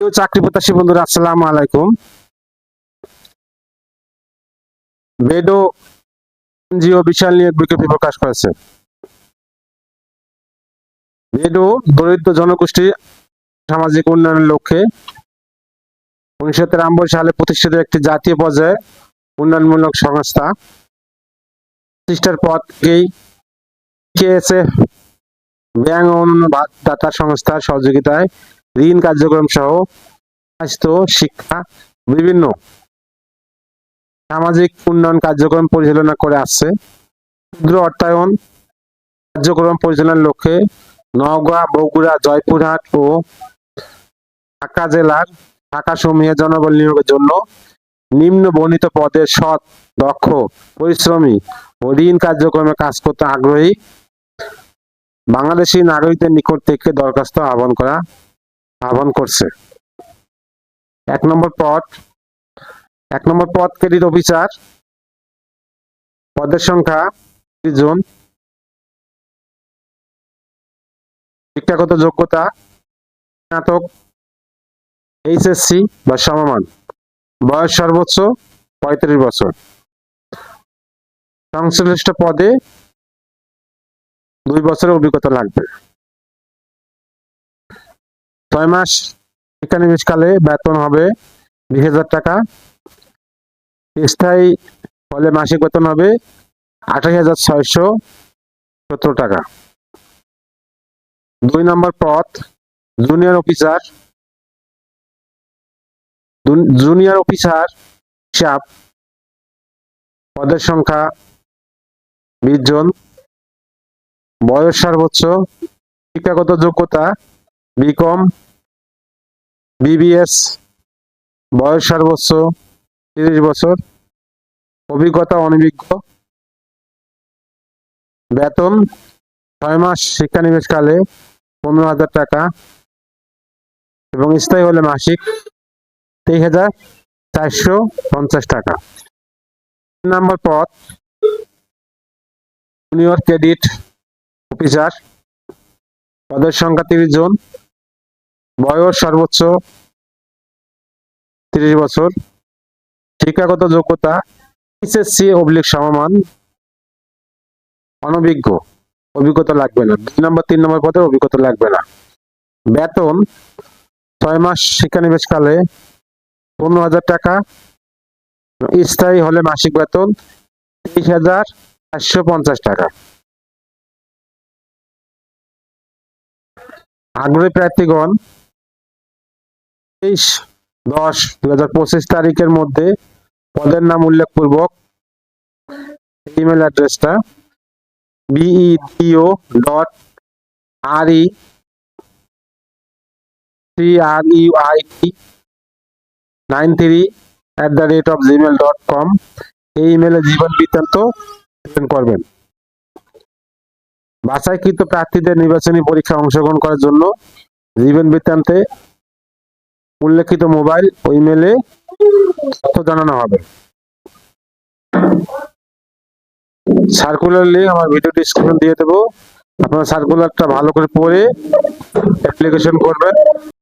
চাকরি প্রত্যাশী বন্ধুরা, আসসালামু আলাইকুম। বেডো এনজিও বিশাল নিয়োগ বিজ্ঞপ্তি প্রকাশ করেছে। বেডো দরিদ্র জনগোষ্ঠী সামাজিক উন্নয়নের লক্ষ্যে উনিশশো তিরানব্বই সালে প্রতিষ্ঠিত একটি জাতীয় পর্যায়ে উন্নয়নমূলক সংস্থা। প্রতিষ্ঠার পর থেকেই কেএসএফ ব্যাংক ও অন্যান্য দাতা সংস্থার সহযোগিতায় ঋণ কার্যক্রম সহ স্বাস্থ্য, শিক্ষা, বিভিন্ন সামাজিক উন্নয়ন কার্যক্রম পরিচালনা করে আসছে। ক্ষুদ্র অর্থায়ন কার্যক্রম পরিচালনার লক্ষ্যে নওগাঁ, বগুড়া, জয়পুরহাট ও ঢাকা জেলার ঢাকা সমূহে জনবল নিয়োগের জন্য নিম্ন বর্ণিত পদে সৎ, দক্ষ, পরিশ্রমী ও ঋণ কার্যক্রমে কাজ করতে আগ্রহী বাংলাদেশি নাগরিকদের নিকট থেকে দরখাস্ত আহ্বান করা আহ্বান করছে। এক নম্বর পদ, এক নম্বর পদ ক্রেডিট অফিসার পদের সংখ্যা জন। শিক্ষাগত যোগ্যতা, স্নাতক, এইচএসসি বা সমমান। বয়স সর্বোচ্চ পঁয়ত্রিশ বছর। সংশ্লিষ্ট পদে দুই বছরের অভিজ্ঞতা লাগবে। ছয় মাস শিক্ষানিবেশকালে বেতন হবে বিশ হাজার টাকা। স্থায়ী ফলে মাসিক বেতন হবে আঠাশ হাজার ছয়শো সত্তর টাকা। দুই নম্বর পদ জুনিয়র অফিসার জুনিয়র অফিসার হিসাব, পদের সংখ্যা বিশ জন। বয়স সর্বোচ্চ, শিক্ষাগত যোগ্যতা বিকম বিবিএস বয়স সর্বোচ্চ তিরিশ বছর, অভিজ্ঞতা অনভিজ্ঞ, বেতন ছয় মাস শিক্ষানিবেশকালে পনেরো হাজার টাকা এবং স্থায়ী হলে মাসিক তেইশ হাজার চারশো পঞ্চাশ টাকা। তিন নম্বর পদ জুনিয়র ক্রেডিট অফিসার পদের সংখ্যা তিরিশ জন বয়স সর্বোচ্চ তিরিশ বছর। শিক্ষাগত যোগ্যতা এসএসসি অবলিক সমমান, অনভিজ্ঞ, অভিজ্ঞতা লাগবে না। দুই নম্বর, তিন নম্বর পদের অভিজ্ঞতা লাগবে না। বেতন, ছয় মাস শিক্ষানিবেশকালে পনেরো হাজার টাকা। স্থায়ী হলে মাসিক বেতন তেইশ হাজার চারশো পঞ্চাশ টাকা। আগ্রহী প্রার্থীগণ তেইশ দশ দুই হাজার পঁচিশ তারিখের মধ্যে পদের নাম উল্লেখ পূর্বক ইমেল অ্যাড্রেসটা BEDO dot R E C R U I T nine three at the rate of Gmail dot com এই ইমেলে জীবন বৃত্তান্ত করবেন। বাছাইকৃত প্রার্থীদের নির্বাচনী পরীক্ষায় অংশগ্রহণ করার জন্য জীবন বৃত্তান্তে উল্লেখিত মোবাইল ও ইমেলে তথ্য জানানো হবে। সার্কুলার লিঙ্ক আমার ভিডিও ডিসক্রিপশন দিয়ে দেবো। আপনারা সার্কুলারটা ভালো করে পড়ে অ্যাপ্লিকেশন করবেন।